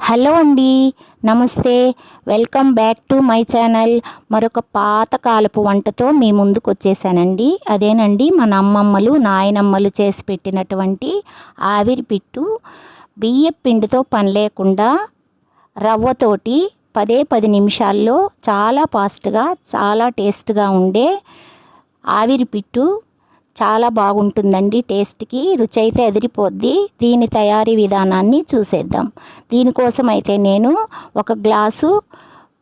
Hello అండి నమస్తే. Welcome back to my channel. మరొక పాతకాలపు వంటతో మీ ముందుకు వచ్చేసానండి అదేనండి మన అమ్మమ్మలు నాయనమ్మలు చేసి పెట్టినటువంటి ఆవిరి పిట్టు బియ్య పిండితో పని లేకుండా రవ్వతోటి పదే పది నిమిషాల్లో చాలా ఫాస్ట్గా చాలా టేస్ట్గా ఉండే ఆవిరి పిట్టు చాలా బాగుంటుందండి. టేస్ట్కి రుచి అయితే ఎదిరిపోద్ది. దీని తయారీ విధానాన్ని చూసేద్దాం. దీనికోసం అయితే నేను ఒక గ్లాసు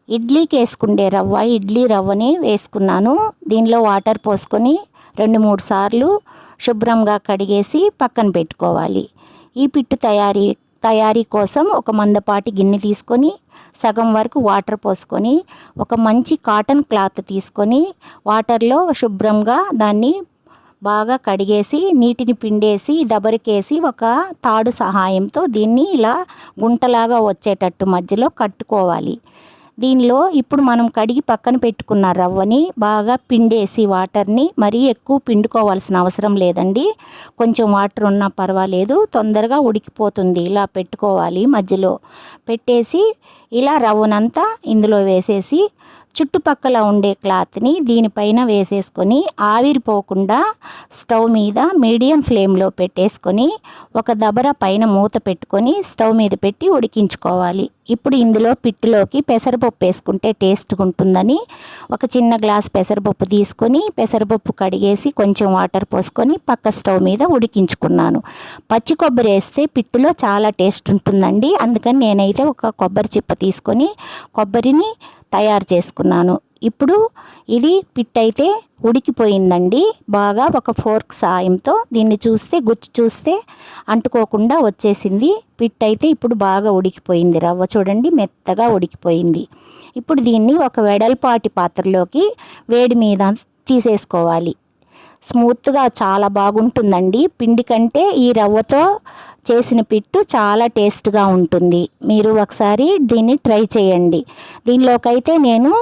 ఇడ్లీకి వేసుకుండే రవ్వ ఇడ్లీ రవ్వని వేసుకున్నాను. దీనిలో వాటర్ పోసుకొని రెండు మూడు సార్లు శుభ్రంగా కడిగేసి పక్కన పెట్టుకోవాలి. ఈ పిట్టు తయారీ తయారీ కోసం ఒక మందపాటి గిన్నె తీసుకొని సగం వరకు వాటర్ పోసుకొని ఒక మంచి కాటన్ క్లాత్ తీసుకొని వాటర్లో శుభ్రంగా దాన్ని బాగా కడిగేసి నీటిని పిండేసి దబరికేసి ఒక తాడు సహాయంతో దీన్ని ఇలా గుంటలాగా వచ్చేటట్టు మధ్యలో కట్టుకోవాలి. దీనిలో ఇప్పుడు మనం కడిగి పక్కన పెట్టుకున్న రవ్వని బాగా పిండేసి వాటర్ని మరీ ఎక్కువ పిండుకోవాల్సిన అవసరం లేదండి. కొంచెం వాటర్ ఉన్నా పర్వాలేదు. తొందరగా ఉడికిపోతుంది. ఇలా పెట్టుకోవాలి మధ్యలో. పెట్టేసి ఇలా రవ్వనంతా ఇందులో వేసేసి చుట్టుపక్కల ఉండే క్లాత్ని దీనిపైన వేసేసుకొని ఆవిరిపోకుండా స్టవ్ మీద మీడియం ఫ్లేమ్లో పెట్టేసుకొని ఒక దబర పైన మూత పెట్టుకొని స్టవ్ మీద పెట్టి ఉడికించుకోవాలి. ఇప్పుడు ఇందులో పిట్టులోకి పెసరపప్పు వేసుకుంటే టేస్ట్గా ఉంటుందని ఒక చిన్న గ్లాస్ పెసరపప్పు తీసుకొని పెసరపప్పు కడిగేసి కొంచెం వాటర్ పోసుకొని పక్క స్టవ్ మీద ఉడికించుకున్నాను. పచ్చి కొబ్బరి వేస్తే పిట్టులో చాలా టేస్ట్ ఉంటుందండి. అందుకని నేనైతే ఒక కొబ్బరి చిప్ప తీసుకొని కొబ్బరిని తయారు చేసుకున్నాను. ఇప్పుడు ఇది పిట్ అయితే ఉడికిపోయిందండి. బాగా ఒక ఫోర్క్ సాయంతో దీన్ని చూస్తే గుచ్చి చూస్తే అంటుకోకుండా వచ్చేసింది. పిట్ అయితే ఇప్పుడు బాగా ఉడికిపోయింది. రవ్వ చూడండి మెత్తగా ఉడికిపోయింది. ఇప్పుడు దీన్ని ఒక వెడల్పాటి పాత్రలోకి వేడి మీద తీసేసుకోవాలి. స్మూత్గా చాలా బాగుంటుందండి. పిండి కంటే ఈ రవ్వతో చేసిన పిట్టు చాలా టేస్ట్గా ఉంటుంది. మీరు ఒకసారి దీన్ని ట్రై చేయండి. దీనిలోకైతే నేను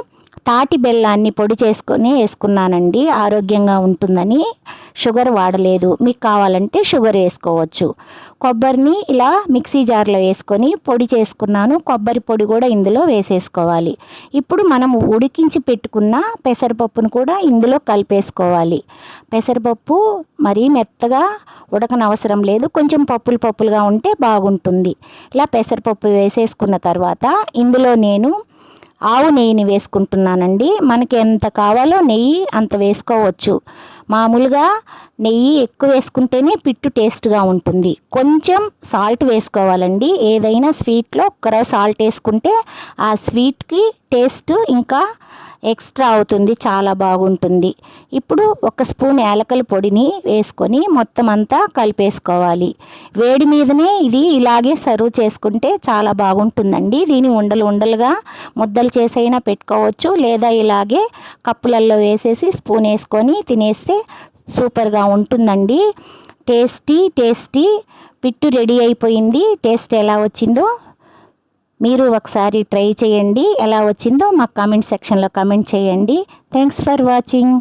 తాటి బెల్లాన్ని పొడి చేసుకొని వేసుకున్నానండి. ఆరోగ్యంగా ఉంటుందని షుగర్ వాడలేదు. మీకు కావాలంటే షుగర్ వేసుకోవచ్చు. కొబ్బరిని ఇలా మిక్సీ జార్లో వేసుకొని పొడి చేసుకున్నాను. కొబ్బరి పొడి కూడా ఇందులో వేసేసుకోవాలి. ఇప్పుడు మనం ఉడికించి పెట్టుకున్న పెసరపప్పును కూడా ఇందులో కలిపేసుకోవాలి. పెసరపప్పు మరీ మెత్తగా ఉడకనవసరం లేదు. కొంచెం పప్పులు పప్పులుగా ఉంటే బాగుంటుంది. ఇలా పెసరపప్పు వేసేసుకున్న తర్వాత ఇందులో నేను ఆవు నెయ్యిని వేసుకుంటున్నానండి. మనకి ఎంత కావాలో నెయ్యి అంత వేసుకోవచ్చు. మామూలుగా నెయ్యి ఎక్కువ వేసుకుంటేనే పిట్టు టేస్ట్గా ఉంటుంది. కొంచెం సాల్ట్ వేసుకోవాలండి. ఏదైనా స్వీట్లో ఒక్కర సాల్ట్ వేసుకుంటే ఆ స్వీట్కి టేస్ట్ ఇంకా ఎక్స్ట్రా అవుతుంది చాలా బాగుంటుంది. ఇప్పుడు ఒక స్పూన్ యాలకల పొడిని వేసుకొని మొత్తం అంతా కలిపేసుకోవాలి. వేడి మీదనే ఇది ఇలాగే సర్వ్ చేసుకుంటే చాలా బాగుంటుందండి. దీని ఉండలు ఉండలుగా ముద్దలు చేసైనా పెట్టుకోవచ్చు లేదా ఇలాగే కప్పులల్లో వేసేసి స్పూన్ వేసుకొని తినేస్తే సూపర్గా ఉంటుందండి. టేస్టీ టేస్టీ పిట్టు రెడీ అయిపోయింది. టేస్ట్ ఎలా వచ్చిందో మీరు ఒకసారి ట్రై చేయండి. ఎలా వచ్చిందో మాకు కామెంట్ సెక్షన్లో కామెంట్ చేయండి. Thanks for watching